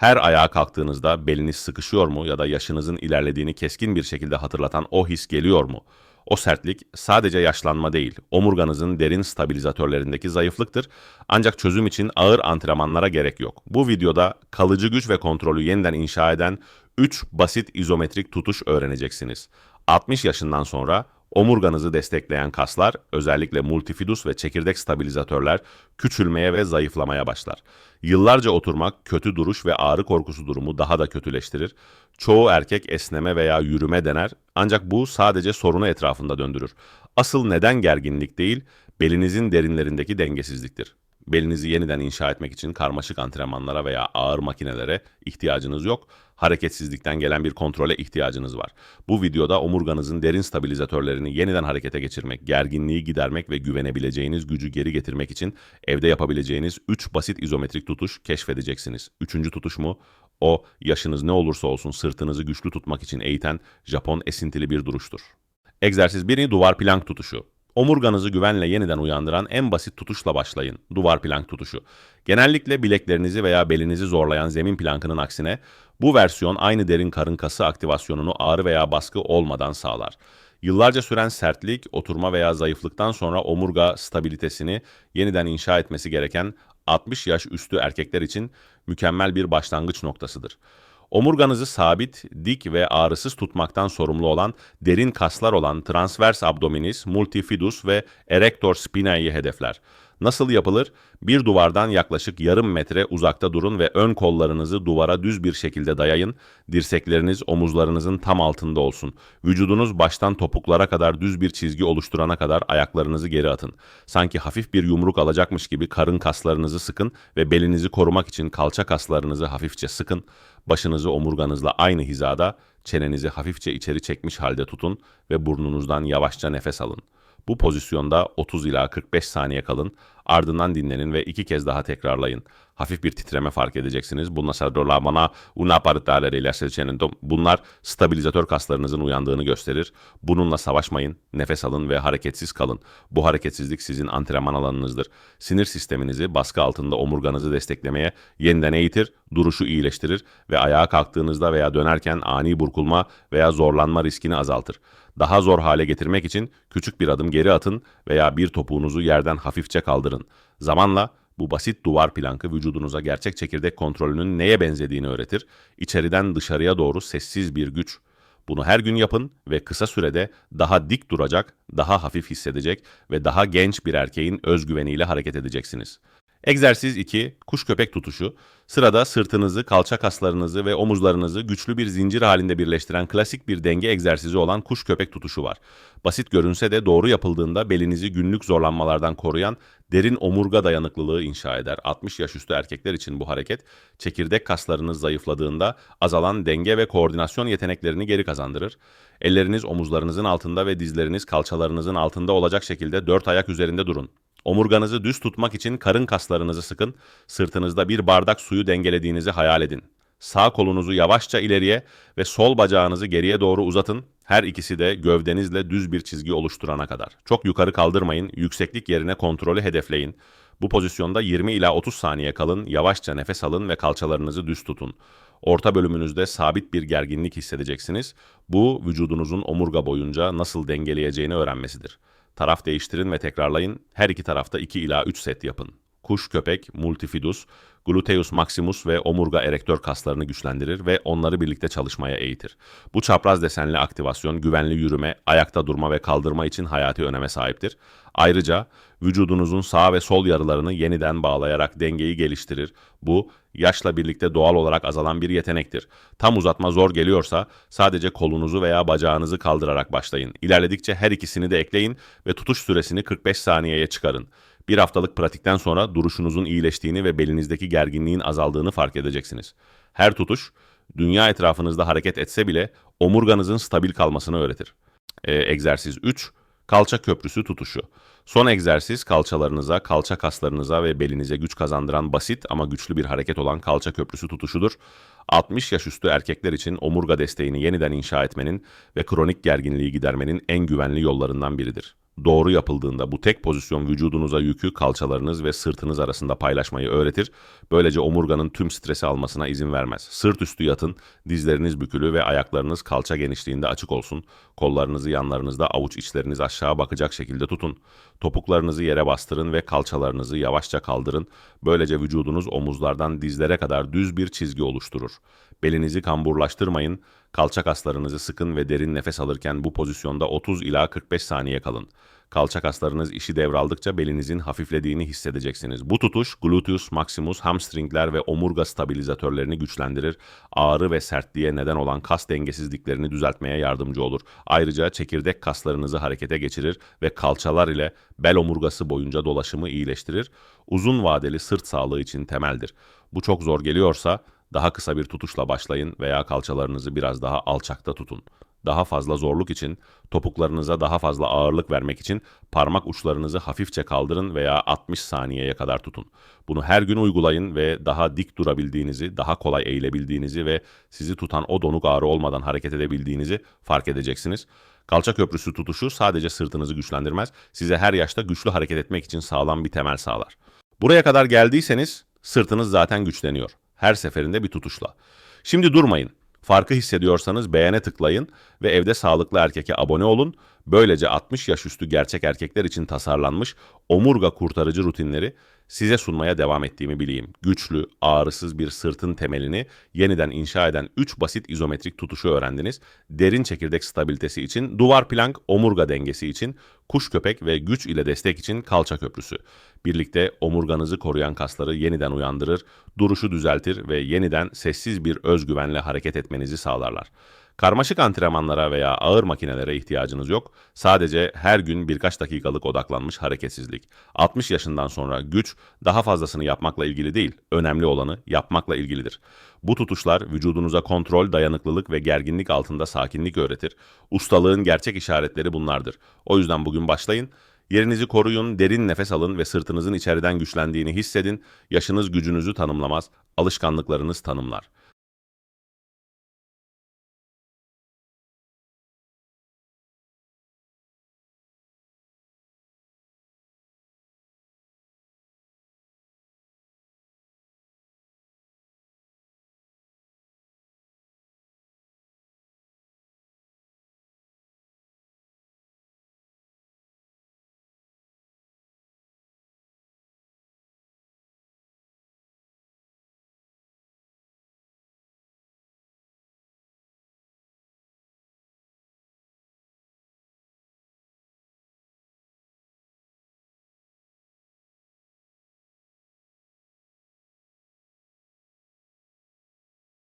Her ayağa kalktığınızda beliniz sıkışıyor mu ya da yaşınızın ilerlediğini keskin bir şekilde hatırlatan o his geliyor mu? O sertlik sadece yaşlanma değil, omurganızın derin stabilizatörlerindeki zayıflıktır. Ancak çözüm için ağır antrenmanlara gerek yok. Bu videoda kalıcı güç ve kontrolü yeniden inşa eden 3 basit izometrik tutuş öğreneceksiniz. 60 yaşından sonra omurganızı destekleyen kaslar, özellikle multifidus ve çekirdek stabilizatörler küçülmeye ve zayıflamaya başlar. Yıllarca oturmak kötü duruş ve ağrı korkusu durumu daha da kötüleştirir. Çoğu erkek esneme veya yürüme dener ancak bu sadece sorunu etrafında döndürür. Asıl neden gerginlik değil, belinizin derinlerindeki dengesizliktir. Belinizi yeniden inşa etmek için karmaşık antrenmanlara veya ağır makinelere ihtiyacınız yok. Hareketsizlikten gelen bir kontrole ihtiyacınız var. Bu videoda omurganızın derin stabilizatörlerini yeniden harekete geçirmek, gerginliği gidermek ve güvenebileceğiniz gücü geri getirmek için evde yapabileceğiniz 3 basit izometrik tutuş keşfedeceksiniz. Üçüncü tutuş mu? O yaşınız ne olursa olsun sırtınızı güçlü tutmak için eğiten Japon esintili bir duruştur. Egzersiz 1. Duvar plank tutuşu. Omurganızı güvenle yeniden uyandıran en basit tutuşla başlayın. Duvar plank tutuşu. Genellikle bileklerinizi veya belinizi zorlayan zemin plankının aksine bu versiyon aynı derin karın kası aktivasyonunu ağrı veya baskı olmadan sağlar. Yıllarca süren sertlik, oturma veya zayıflıktan sonra omurga stabilitesini yeniden inşa etmesi gereken 60 yaş üstü erkekler için mükemmel bir başlangıç noktasıdır. Omurganızı sabit, dik ve ağrısız tutmaktan sorumlu olan derin kaslar olan transvers abdominis, multifidus ve erector spinai'yi hedefler. Nasıl yapılır? Bir duvardan yaklaşık yarım metre uzakta durun ve ön kollarınızı duvara düz bir şekilde dayayın. Dirsekleriniz omuzlarınızın tam altında olsun. Vücudunuz baştan topuklara kadar düz bir çizgi oluşturana kadar ayaklarınızı geri atın. Sanki hafif bir yumruk alacakmış gibi karın kaslarınızı sıkın ve belinizi korumak için kalça kaslarınızı hafifçe sıkın. Başınızı omurganızla aynı hizada, çenenizi hafifçe içeri çekmiş halde tutun ve burnunuzdan yavaşça nefes alın. Bu pozisyonda 30 ila 45 saniye kalın, ardından dinlenin ve iki kez daha tekrarlayın. Hafif bir titreme fark edeceksiniz. Bununla sardolamana una partare rilassacento. Bunlar stabilizatör kaslarınızın uyandığını gösterir. Bununla savaşmayın, nefes alın ve hareketsiz kalın. Bu hareketsizlik sizin antrenman alanınızdır. Sinir sisteminizi baskı altında omurganızı desteklemeye yeniden eğitir, duruşu iyileştirir ve ayağa kalktığınızda veya dönerken ani burkulma veya zorlanma riskini azaltır. Daha zor hale getirmek için küçük bir adım geri atın veya bir topuğunuzu yerden hafifçe kaldırın. Zamanla bu basit duvar plankı vücudunuza gerçek çekirdek kontrolünün neye benzediğini öğretir. İçeriden dışarıya doğru sessiz bir güç. Bunu her gün yapın ve kısa sürede daha dik duracak, daha hafif hissedecek ve daha genç bir erkeğin özgüveniyle hareket edeceksiniz. Egzersiz 2. Kuş köpek tutuşu. Sırada sırtınızı, kalça kaslarınızı ve omuzlarınızı güçlü bir zincir halinde birleştiren klasik bir denge egzersizi olan kuş köpek tutuşu var. Basit görünse de doğru yapıldığında belinizi günlük zorlanmalardan koruyan derin omurga dayanıklılığı inşa eder. 60 yaş üstü erkekler için bu hareket çekirdek kaslarınız zayıfladığında azalan denge ve koordinasyon yeteneklerini geri kazandırır. Elleriniz omuzlarınızın altında ve dizleriniz kalçalarınızın altında olacak şekilde dört ayak üzerinde durun. Omurganızı düz tutmak için karın kaslarınızı sıkın, sırtınızda bir bardak suyu dengelediğinizi hayal edin. Sağ kolunuzu yavaşça ileriye ve sol bacağınızı geriye doğru uzatın. Her ikisi de gövdenizle düz bir çizgi oluşturana kadar. Çok yukarı kaldırmayın, yükseklik yerine kontrolü hedefleyin. Bu pozisyonda 20 ila 30 saniye kalın, yavaşça nefes alın ve kalçalarınızı düz tutun. Orta bölümünüzde sabit bir gerginlik hissedeceksiniz. Bu vücudunuzun omurga boyunca nasıl dengeleyeceğini öğrenmesidir. Taraf değiştirin ve tekrarlayın. Her iki tarafta 2 ila 3 set yapın. Kuş, köpek, multifidus, gluteus maximus ve omurga erektör kaslarını güçlendirir ve onları birlikte çalışmaya eğitir. Bu çapraz desenli aktivasyon güvenli yürüme, ayakta durma ve kaldırma için hayati öneme sahiptir. Ayrıca vücudunuzun sağ ve sol yarılarını yeniden bağlayarak dengeyi geliştirir. Bu yaşla birlikte doğal olarak azalan bir yetenektir. Tam uzatma zor geliyorsa sadece kolunuzu veya bacağınızı kaldırarak başlayın. İlerledikçe her ikisini de ekleyin ve tutuş süresini 45 saniyeye çıkarın. Bir haftalık pratikten sonra duruşunuzun iyileştiğini ve belinizdeki gerginliğin azaldığını fark edeceksiniz. Her tutuş, dünya etrafınızda hareket etse bile omurganızın stabil kalmasını öğretir. Ee, egzersiz 3. Kalça köprüsü tutuşu. Son egzersiz kalçalarınıza, kalça kaslarınıza ve belinize güç kazandıran basit ama güçlü bir hareket olan kalça köprüsü tutuşudur. 60 yaş üstü erkekler için omurga desteğini yeniden inşa etmenin ve kronik gerginliği gidermenin en güvenli yollarından biridir. Doğru yapıldığında bu tek pozisyon vücudunuza yükü kalçalarınız ve sırtınız arasında paylaşmayı öğretir. Böylece omurganın tüm stresi almasına izin vermez. Sırt üstü yatın, dizleriniz bükülü ve ayaklarınız kalça genişliğinde açık olsun. Kollarınızı yanlarınızda avuç içleriniz aşağı bakacak şekilde tutun. Topuklarınızı yere bastırın ve kalçalarınızı yavaşça kaldırın. Böylece vücudunuz omuzlardan dizlere kadar düz bir çizgi oluşturur. Belinizi kamburlaştırmayın. Kalça kaslarınızı sıkın ve derin nefes alırken bu pozisyonda 30 ila 45 saniye kalın. Kalça kaslarınız işi devraldıkça belinizin hafiflediğini hissedeceksiniz. Bu tutuş gluteus maximus, hamstringler ve omurga stabilizatörlerini güçlendirir. Ağrı ve sertliğe neden olan kas dengesizliklerini düzeltmeye yardımcı olur. Ayrıca çekirdek kaslarınızı harekete geçirir ve kalçalar ile bel omurgası boyunca dolaşımı iyileştirir. Uzun vadeli sırt sağlığı için temeldir. Bu çok zor geliyorsa daha kısa bir tutuşla başlayın veya kalçalarınızı biraz daha alçakta tutun. Daha fazla zorluk için, topuklarınıza daha fazla ağırlık vermek için parmak uçlarınızı hafifçe kaldırın veya 60 saniyeye kadar tutun. Bunu her gün uygulayın ve daha dik durabildiğinizi, daha kolay eğilebildiğinizi ve sizi tutan o donuk ağrı olmadan hareket edebildiğinizi fark edeceksiniz. Kalça köprüsü tutuşu sadece sırtınızı güçlendirmez, size her yaşta güçlü hareket etmek için sağlam bir temel sağlar. Buraya kadar geldiyseniz sırtınız zaten güçleniyor. Her seferinde bir tutuşla. Şimdi durmayın. Farkı hissediyorsanız beğene tıklayın ve evde sağlıklı erkeke abone olun. Böylece 60 yaş üstü gerçek erkekler için tasarlanmış omurga kurtarıcı rutinleri size sunmaya devam ettiğimi bileyim. Güçlü, ağrısız bir sırtın temelini yeniden inşa eden 3 basit izometrik tutuşu öğrendiniz. Derin çekirdek stabilitesi için, duvar plank, omurga dengesi için, kuş köpek ve güç ile destek için kalça köprüsü. Birlikte omurganızı koruyan kasları yeniden uyandırır, duruşu düzeltir ve yeniden sessiz bir özgüvenle hareket etmenizi sağlarlar. Karmaşık antrenmanlara veya ağır makinelere ihtiyacınız yok. Sadece her gün birkaç dakikalık odaklanmış hareketsizlik. 60 yaşından sonra güç daha fazlasını yapmakla ilgili değil, önemli olanı yapmakla ilgilidir. Bu tutuşlar vücudunuza kontrol, dayanıklılık ve gerginlik altında sakinlik öğretir. Ustalığın gerçek işaretleri bunlardır. O yüzden bugün başlayın. Yerinizi koruyun, derin nefes alın ve sırtınızın içeriden güçlendiğini hissedin. Yaşınız gücünüzü tanımlamaz, alışkanlıklarınız tanımlar.